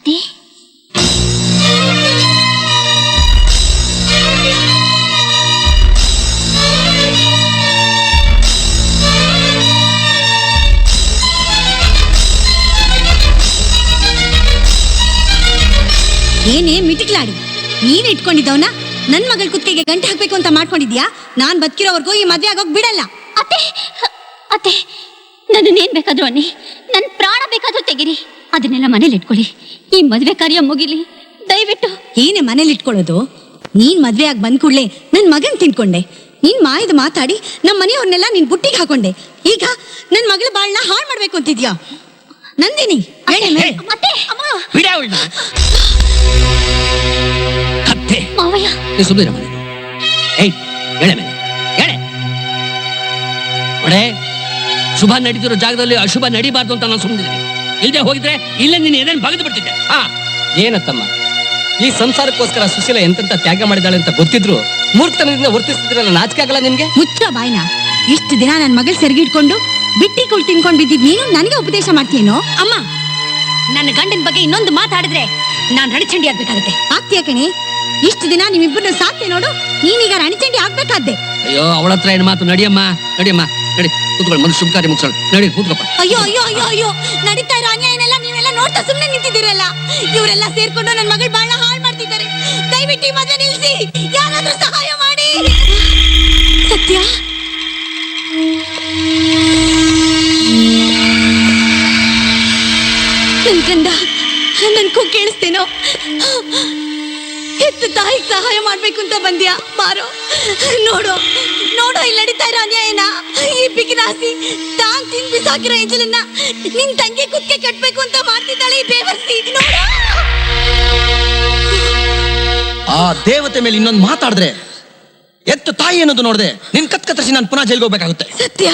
ಮತ್ತೆ ಏನೇ ಮಿಟಿಕ್ಲಾಡಿ. ನೀನ್ ಇಟ್ಕೊಂಡಿದ್ದವನ? ನನ್ ಮಗಳ ಕುತ್ತಿಗೆ ಗಂಟೆ ಹಾಕ್ಬೇಕು ಅಂತ ಮಾಡ್ಕೊಂಡಿದ್ಯಾ? ನಾನ್ ಬದುಕಿರೋವರೆಗೂ ಈ ಮದ್ವೆ ಆಗೋಗ್ ಬಿಡಲ್ಲ. ಅತ್ತೆ ಅತ್ತೆ, ನನ್ನನ್ನೇನ್ ಬೇಕಾದ್ರೂ ಅನ್ನಿ. ನನ್ನ ಪ್ರಾಣ ಬೇಕಾದ್ರೂ ತೆಗಿರಿ. ಅದನ್ನೆಲ್ಲ ಮನೇಲಿ ಇಟ್ಕೊಳ್ಳಿ. ಈ ಮದ್ವೆ ಕಾರ್ಯ ಮುಗಿಲಿ. ದಯವಿಟ್ಟು. ಏನೇ ಮನೇಲಿ ಇಟ್ಕೊಳ್ಳೋದು ನೀನ್ ಮದ್ವೆ ಆಗಿ ಬಂದ್ ಕೂಡ್ಲೆ ನನ್ ಮಗನ್ ತಿನ್ಕೊಂಡೆ ನೀನ್ ಮಾಯದ ಮಾತಾಡಿ ನಮ್ಮ ಮನೆಯವ್ರನ್ನೆಲ್ಲ ನಿನ್ ಬುಟ್ಟಿಗೆ ಹಾಕೊಂಡೆ. ಈಗ ನನ್ ಮಗಳ ಬಾಳ್ನ ಹಾಳು ಮಾಡ್ಬೇಕು ಅಂತಿದ್ಯಾ? ನಂದಿನಿ ಹೇಳಿ ಮೇಲೆ. ಅತ್ತೆ ಅಮ್ಮ. ಬಿಡ ಅವಳನ್ನ. ಕತ್ತೆ ಮಾವಯ್ಯ. ನೀ ಸುಮ್ಮನೆ ಮನೆ. ಏಯ್ ಎಳೆ ಮೇಲೆ ಎಳೆ ಒಡೆ ಶುಭ ನಡೀತಿರೋ ಜಾಗದಲ್ಲಿ ಅಶುಭ ನಡೀಬಾರ್ದು ಅಂತ ನಾನು ಸುಮ್ಮನಿದ್ದೀನಿ ಇಲ್ಲದೆ ಹೋಗಿದ್ರೆ ಇಲ್ಲೇ ನೀನು ಏನೇನು ಬಗೆದು ಬಿಡ್ತಿದ್ದೆ. ಹಾ ಏನತ್ತಮ್ಮ? ಈ ಸಂಸಾರಕ್ಕೋಸ್ಕರ ಸುಶೀಲ ಎಂತೆಂತ ತ್ಯಾಗ ಮಾಡಿದಾಳೆ ಅಂತ ಗೊತ್ತಿದ್ರು ಮೂರ್ತನದಿಂದ ವರ್ತಿಸ್ತಿದ್ರಲ್ಲ ನಾಚಿಕೆ ಆಗಲ್ಲ ನಿಮ್ಗೆ ಮುಚ್ಚ ಬಾಯ್ನ. ಇಷ್ಟು ದಿನ ನನ್ ಮಗಳು ಸೆರಗಿಟ್ಕೊಂಡು ಬಿಟ್ಟಿ ಕುಳ್ ತಿನ್ಕೊಂಡ್ ಬಿದ್ದಿದ್ ನೀನು ನನಗೆ ಉಪದೇಶ ಮಾಡ್ತೀನೋ ಅಮ್ಮ ನನ್ನ ಗಂಡನ ಬಗ್ಗೆ ಇನ್ನೊಂದು ಮಾತಾಡಿದ್ರೆ ನಾನು ರಣಚಂಡಿ ಆಗ್ಬೇಕಾಗುತ್ತೆ. ಆಗ್ತೀಯ ಕಣಿ? ಇಷ್ಟು ದಿನ ನಿಮ್ಮಿಬ್ಬರನ್ನ ಸಾಕ್ತೆ ನೋಡು. ನೀನೀಗ ರಣಚಂಡಿ ಆಗ್ಬೇಕಾದ್ದೆ. ಅಯ್ಯೋ ಅವಳ ಹತ್ರ ಏನು ಮಾತು? ನಡಿಯಮ್ಮ ನಡಿಯಮ್ಮ ನಡಿ ಕೂತ್ಕೊಳ್ಳಿ ಮೊದಲು ಶುಭ ಕಾರ್ಯ ಮುಗಿಸೋಣ ನಡಿ ಕೂತ್ಕೊಪ್ಪ. ಅಯ್ಯೋ ಅಯ್ಯೋ ಅಯ್ಯೋ ಅಯ್ಯೋ ನಡೀತಾ ಇರೋ ಅನ್ಯಾಯನೆಲ್ಲ ನೀವೆಲ್ಲ ನೋಡ್ತಾ ಸುಮ್ಮನೆ ನಿಂತಿದ್ದೀರಲ್ಲ. ಇವರೆಲ್ಲ ಸೇರ್ಕೊಂಡು ನನ್ನ ಮಗಳ ಬಹಳ ಹಾಳು ಮಾಡ್ತಿದ್ದಾರೆ. ದಯವಿಟ್ಟು ಈ ಮದುವೆ ನಿಲ್ಸಿ. ಯಾರಾದ್ರೂ ಸಹಾಯ ಮಾಡಿ. ಕೇಳಿಸ್ತೇನೋ? ಹೆತ್ತ ತಾಯಿಗೆ ಸಹಾಯ ಮಾಡ್ಬೇಕು ಅಂತ ಬಂದ್ಯಾ? ಬಾರೋ ನೋಡು ನೋಡು ಇಲ್ಲಿ ನಡೀತಾ ಇರೋ ಅನ್ಯಾಯನ. ಈ ಬಿಗಿನಾಸಿ ತಾನ್ ತಿನ್ ಬಿಸಾಕಿರೋ ಎಂಜಲನ್ನ ನಿನ್ ತಂಗಿ ಕುತ್ತಿಗೆ ಕಟ್ಬೇಕು ಅಂತ ಮಾಡ್ತಿದ್ದಾಳೆ ಈ ಬೇವರ್ಸಿ. ನೋಡು! ಆ ದೇವತೆ ಮೇಲೆ ಇನ್ನೊಂದು ಮಾತಾಡಿದ್ರೆ ಎತ್ತು ತಾಯಿ ಅನ್ನೋದು ನೋಡಿದೆ ನಿನ್ ಕತ್ ಕತ್ತರಿಸಿ ನಾನು ಪುನಃ ಜೈಲ್ಗೆ ಹೋಗ್ಬೇಕಾಗುತ್ತೆ. ಸತ್ಯ?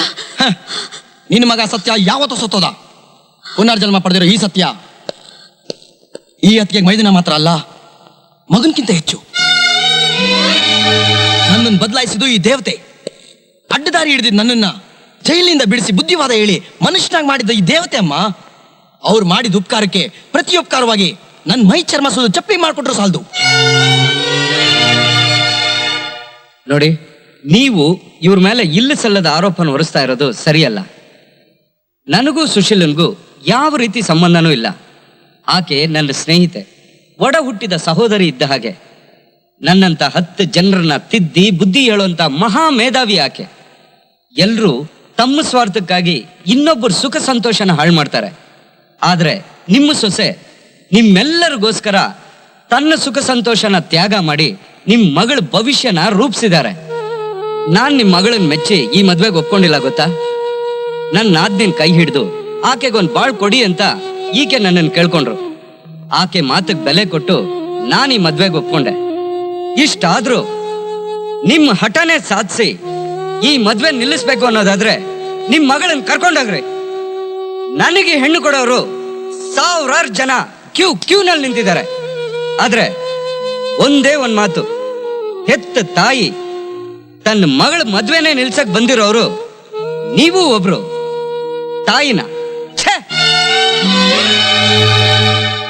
ನಿನ್ನ ಮಗ ಸತ್ಯ ಯಾವತ್ತೂ ಸತ್ತೋದ? ಪುನರ್ಜನ್ಮ ಪಡೆದಿರೋ ಈ ಸತ್ಯ ಈ ಅತ್ತಿಗೆ ಮೈದಿನ ಮಾತ್ರ ಅಲ್ಲ, ಮಗನ್ಕಿಂತ ಹೆಚ್ಚು. ನನ್ನನ್ನು ಬದಲಾಯಿಸಿದು ಈ ದೇವತೆ. ಅಡ್ಡದಾರಿ ಹಿಡಿದಿದ್ದು ನನ್ನನ್ನ ಜೈಲಿನಿಂದ ಬಿಡಿಸಿ ಬುದ್ಧಿವಾದ ಹೇಳಿ ಮನುಷ್ಯನಾಗಿ ಮಾಡಿದ ಈ ದೇವತೆ ಅಮ್ಮ, ಅವ್ರು ಮಾಡಿದ ಉಪಕಾರಕ್ಕೆ ಪ್ರತಿ ಉಪಕಾರವಾಗಿ ನನ್ನ ಮೈ ಚರ್ಮ ಸುದು ಚಪ್ಪಿ ಮಾಡಿಕೊಟ್ರು ಸಾಲದು. ನೋಡಿ, ನೀವು ಇವ್ರ ಮೇಲೆ ಇಲ್ಲ ಸಲ್ಲದ ಆರೋಪನ ಹೊರಿಸ್ತಾ ಇರೋದು ಸರಿಯಲ್ಲ. ನನಗೂ ಸುಶೀಲನ್ಗೂ ಯಾವ ರೀತಿ ಸಂಬಂಧನೂ ಇಲ್ಲ. ಆಕೆ ನನ್ನ ಸ್ನೇಹಿತೆ. ಒಡ ಹುಟ್ಟಿದ ಸಹೋದರಿ ಇದ್ದ ಹಾಗೆ. ನನ್ನಂತ ಹತ್ತು ಜನರನ್ನ ತಿದ್ದಿ ಬುದ್ಧಿ ಹೇಳುವಂತ ಮಹಾ ಮೇಧಾವಿ ಆಕೆ. ಎಲ್ರೂ ತಮ್ಮ ಸ್ವಾರ್ಥಕ್ಕಾಗಿ ಇನ್ನೊಬ್ಬರು ಸುಖ ಸಂತೋಷನ ಹಾಳು ಮಾಡ್ತಾರೆ. ಆದರೆ ನಿಮ್ಮ ಸೊಸೆ ನಿಮ್ಮೆಲ್ಲರಿಗೋಸ್ಕರ ತನ್ನ ಸುಖ ಸಂತೋಷನ ತ್ಯಾಗ ಮಾಡಿ ನಿಮ್ಮ ಮಗಳ ಭವಿಷ್ಯನ ರೂಪಿಸಿದ್ದಾರೆ. ನಾನ್ ನಿಮ್ಮ ಮಗಳನ್ನ ಮೆಚ್ಚಿ ಈ ಮದ್ವೆಗೆ ಒಪ್ಕೊಂಡಿಲ್ಲ ಗೊತ್ತಾ? ನನ್ನ ಆಜ್ಞೆನ್ ಕೈ ಹಿಡಿದು ಆಕೆಗೊಂದು ಬಾಳ್ ಕೊಡಿ ಅಂತ ಈಕೆ ನನ್ನನ್ನು ಕೇಳ್ಕೊಂಡ್ರು. ಆಕೆ ಮಾತಕ್ಕೆ ಬೆಲೆ ಕೊಟ್ಟು ನಾನು ಈ ಮದ್ವೆಗೆ ಒಪ್ಕೊಂಡೆ. ಇಷ್ಟಾದ್ರೂ ನಿಮ್ಮ ಹಠನೆ ಸಾಧಿಸಿ ಈ ಮದ್ವೆ ನಿಲ್ಲಿಸ್ಬೇಕು ಅನ್ನೋದಾದ್ರೆ ನಿಮ್ಮ ಮಗಳನ್ನ ಕರ್ಕೊಂಡೋಗ್ರಿ. ನನಗೆ ಹೆಣ್ಣು ಕೊಡೋರು ಸಾವಿರಾರು ಜನ ಕ್ಯೂ ಕ್ಯೂನಲ್ಲಿ ನಿಂತಿದ್ದಾರೆ. ಆದ್ರೆ ಒಂದೇ ಒಂದು ಮಾತು, ಹೆತ್ತ ತಾಯಿ ತನ್ನ ಮಗಳ ಮದ್ವೆನೇ ನಿಲ್ಸಕ್ ಬಂದಿರೋರು ನೀವು ಒಬ್ರು, ತಾಯಿನ.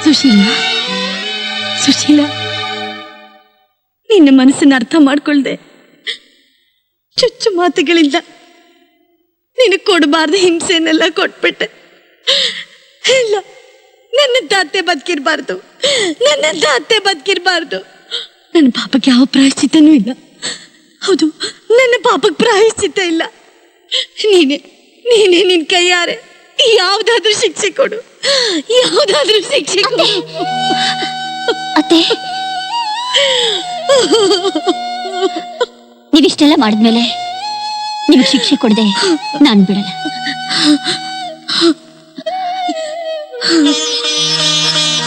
ಸುಶೀಲ ಸುಶೀಲ, ನಿನ್ನ ಮನಸ್ಸನ್ನ ಅರ್ಥ ಮಾಡ್ಕೊಳ್ದೆ. ಚುಚ್ಚು ಮಾತುಗಳಿಂದ ನಿನಗೆ ಕೊಡಬಾರ್ದ ಹಿಂಸೆನೆಲ್ಲ ಕೊಟ್ಬಿಟ್ಟೆ. ಇಲ್ಲ, ನನ್ನ ತಾತೆ ಬದುಕಿರ್ಬಾರ್ದು. ನನ್ನ ಅತ್ತೆ ಬದುಕಿರ್ಬಾರ್ದು. ನನ್ನ ಪಾಪಕ್ಕೆ ಯಾವ ಪ್ರಾಯಶ್ಚಿತ್ತನೂ ಇಲ್ಲ. ಹೌದು, ನನ್ನ ಪಾಪಕ್ಕೆ ಪ್ರಾಯಶ್ಚಿತ್ತ ಇಲ್ಲ. ನೀನೆ, ನೀನೇ ನಿನ್ನ ಕೈಯಾರೆ. ಯಾವ್ದಾದ್ರೂ ಶಿಕ್ಷೆ ಕೊಡು. ಯಾವ್ದಾದ್ರೂ ಶಿಕ್ಷೆ ಕೊಡು. ಅತ್ತೆ. ನೀವಿಷ್ಟೆಲ್ಲ ಮಾಡಿದ್ಮೇಲೆ ನಿಮಗೆ ಶಿಕ್ಷೆ ಕೊಡದೆ ನಾನು ಬಿಡಲ್ಲ.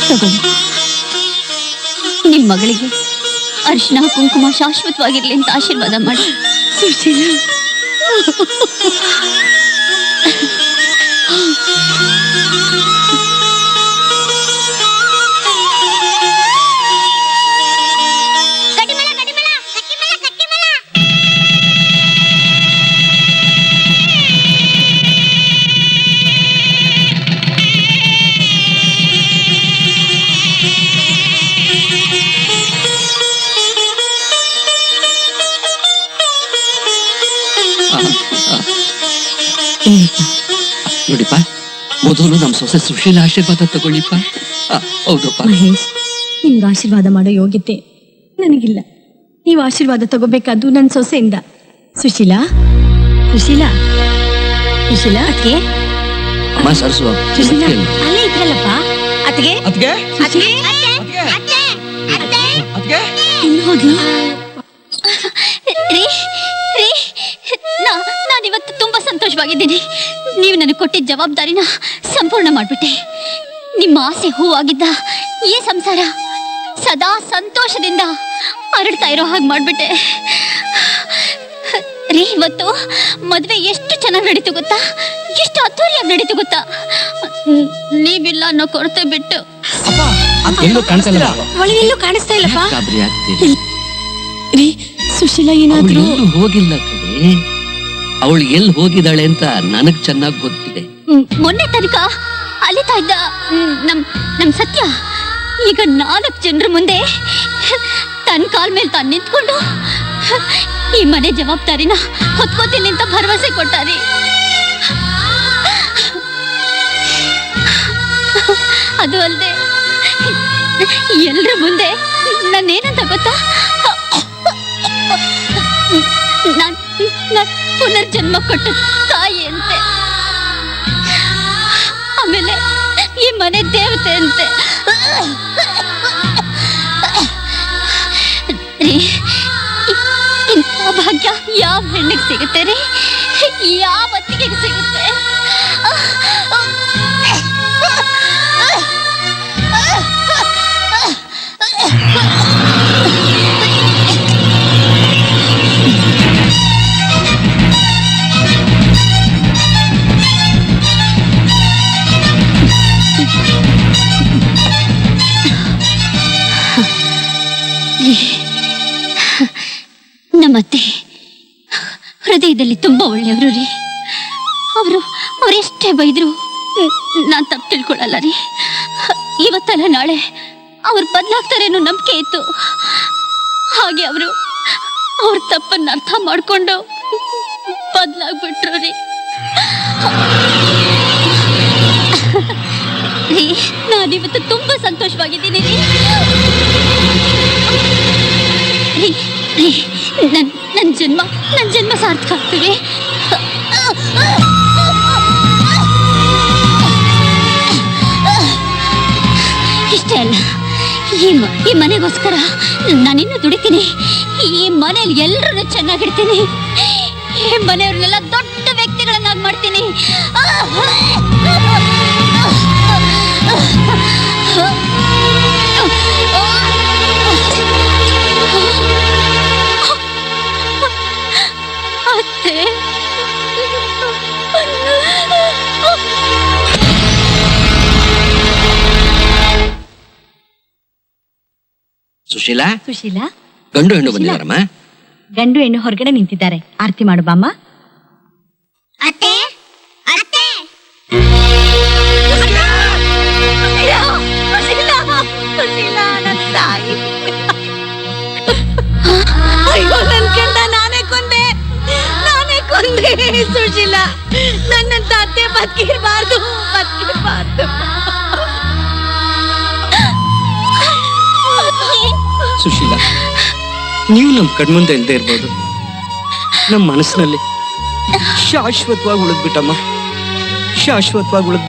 ತಗೊಳ್ಳಿ. ನಿಮ್ ಮಗಳಿಗೆ ಅರ್ಶಿನ ಕುಂಕುಮ ಶಾಶ್ವತವಾಗಿರ್ಲಿ ಅಂತ ಆಶೀರ್ವಾದ ಮಾಡಿ. ಸುಶೀಲ. Música ನೋಡಿಪ್ಪ? ಮೊದಲು ನಮ್ಮ ಸೊಸೆ ಸುಶೀಲ ಆಶೀರ್ವಾದ ತಗೊಳ್ಳಿಪ್ಪ. ಆ, ಹೌದಪ್ಪ. ಮಹೇಶ್ ನಿಮ್ಗೆ ಆಶೀರ್ವಾದ ಮಾಡೋ ಯೋಗ್ಯತೆ ನನಗಿಲ್ಲ. ನೀವು ಆಶೀರ್ವಾದ ತಗೋಬೇಕಾದ್ದು ನನ್ನ ಸೊಸೆಯಿಂದ. ಸುಶೀಲಾ? ಸುಶೀಲಾ? ಸುಶೀಲಾ ಅದಕ್ಕೆ ಅಮ್ಮ ಸರಸ್ವ ಸುಶೀಲಾ ಅಲ್ಲೇ ಇದ್ರಲ್ಲಪ್ಪ ಅದಕ್ಕೆ ಅದ್ಗೆ ಅದಕ್ಕೆ ಅದ್ಗೆ ಎಲ್ಲಿ ಹೋದ್ಲು? ರೀ ರೀ ನಾ ನಾನಿವತ್ತು ತುಂಬಾ ಸಂತೋಷವಾಗಿದ್ದೀನಿ ನೀವು ನನಗೆ ಕೊಟ್ಟಿದ್ದ ಜವಾಬ್ದಾರಿನ ಸಂಪೂರ್ಣ ಮಾಡಿಬಿಟ್ಟೆ. ನಿಮ್ಮ ಆಸೆ ಹೂವಾಗಿದ್ದ ಈ ಸಂಸಾರ ಸದಾ ಸಂತೋಷದಿಂದ ಹರಡ್ತಾ ಇರೋ ಹಾಗೆ ಮಾಡಿಬಿಟ್ಟೆ. ರೀ ಇವತ್ತು ಮದುವೆ ಎಷ್ಟು ಚೆನ್ನಾಗಿ ನಡೀತು ಗೊತ್ತಾ? ಎಷ್ಟು ಅದ್ದೂರಿಯಾಗಿ ನಡೀತು ಗೊತ್ತಾ? ನೀವಿಲ್ಲ ಅನ್ನೋ ಕೊರತೆ ಬಿಟ್ಟು. ಅದ್ ಎಲ್ಲೂ ಕಾಣಿಸ್ತಾ ಇಲ್ಲಪ್ಪ. ರೀ ಸುಶೀಲ ಏನಾದ್ರು? ಹೋಗಿಲ್ಲ ಕಡೆ ಅವಳು ಎಲ್ಲಿ ಹೋಗಿದ್ದಾಳೆ ಅಂತ ನನಗ್ ಚೆನ್ನಾಗಿ ಗೊತ್ತಿದೆ. ಮೊನ್ನೆ ತನಕ ಅಲಿತಾ ಇದ್ದ ನಮ್ ನಮ್ ಸತ್ಯ. ಈಗ ನಾಲ್ಕು ಜನರ ಮುಂದೆ ತನ್ನ ಕಾಲ್ ಮೇಲೆ ತಾನು ನಿಂತ್ಕೊಂಡು ಈ ಮನೆ ಜವಾಬ್ದಾರಿನ ಹೊತ್ಕೋತೀನಿ ಅಂತ ಭರವಸೆ ಕೊಟ್ಟಾರಿ ಅದು ಅಲ್ಲದೆ ಎಲ್ರ ಮುಂದೆ ನಾನೇನಂತ ಗೊತ್ತಾ? ನಾನ್ ಪುನರ್ಜನ್ಮ ಕೊಟ್ಟ ತಾಯಿ ಅಂತೆ ಆಮೇಲೆ ಈ ಮನೆ ದೇವತೆ ಅಂತೆ ರೀ, ಇಂಥ ಭಾಗ್ಯ ಯಾವ ಹೆಣ್ಣಿಗೆ ಸಿಗುತ್ತೆ ರೀ? ಯಾವ ಅತ್ತಿಗೆ ಸಿಗುತ್ತೆ? ನಮ್ಮತ್ತೆ ಹೃದಯದಲ್ಲಿ ತುಂಬಾ ಒಳ್ಳೆಯವರು ರೀ. ಅವರು ಅವರೆಷ್ಟೇ ಬೈದ್ರು ನಾನು ತಪ್ಪು ತಿಳ್ಕೊಳ್ಳಲ್ಲ ರೀ. ಇವತ್ತಲ್ಲ ನಾಳೆ ಅವ್ರು ಬದಲಾಗ್ತಾರೆ ಅನ್ನೋ ನಂಬಿಕೆ ಇತ್ತು. ಹಾಗೆ ಅವರು ಅವ್ರ ತಪ್ಪನ್ನ ಅರ್ಥ ಮಾಡ್ಕೊಂಡು ಬದಲಾಗ್ಬಿಟ್ರು ರೀ. ನಾನು ನಾನಿವತ್ತು ತುಂಬಾ ಸಂತೋಷವಾಗಿದ್ದೀನಿ ರೀ ರೀ ನನ್ ನನ್ನ ಜನ್ಮ ನನ್ನ ಜನ್ಮ ಸಾರ್ಥಕ ಆಗ್ತದೆ. ಇಷ್ಟೇ ಅಲ್ಲ, ಈ ಈ ಮನೆಗೋಸ್ಕರ ನಾನಿನ್ನೂ ದುಡಿತೀನಿ. ಈ ಮನೇಲಿ ಎಲ್ಲರನ್ನೂ ಚೆನ್ನಾಗಿಡ್ತೀನಿ. ಈ ಮನೆಯವ್ರನ್ನೆಲ್ಲ ದೊಡ್ಡ ವ್ಯಕ್ತಿಗಳನ್ನಾಗಿ ಮಾಡ್ತೀನಿ. ಅತ್ತೆ ಸುಶೀಲಾ? ಸುಶೀಲಾ? ಗಂಡು ಹೆಣ್ಣು ಬಂದಿದ್ದಾರಮ್ಮ? ಗಂಡು ಹೆಣ್ಣು ಹೊರಗಡೆ ನಿಂತಿದ್ದಾರೆ. ಆರತಿ ಮಾಡು ಬಾಮ್ಮ. ಅತ್ತೆ ಅತ್ತೆ. ನನ್ನ ನನ್ನಂತ ಅತ್ತೆ ಬದುಕಿರ್ಬಾರ್ದು ಬದುಕಿರ್ಬಾರ್ದು. ಸುಶೀಲ, ನೀವು ನಮ್ಮ ಕಣ್ಮುಂದೆ ಇಲ್ಲದೆ ಇರ್ಬೋದು. ನಮ್ಮ ಮನಸ್ಸಿನಲ್ಲಿ ಶಾಶ್ವತವಾಗಿ ಉಳಿದ್ಬಿಟ್ಟಮ್ಮ. ಶಾಶ್ವತವಾಗಿ ಉಳಿದ್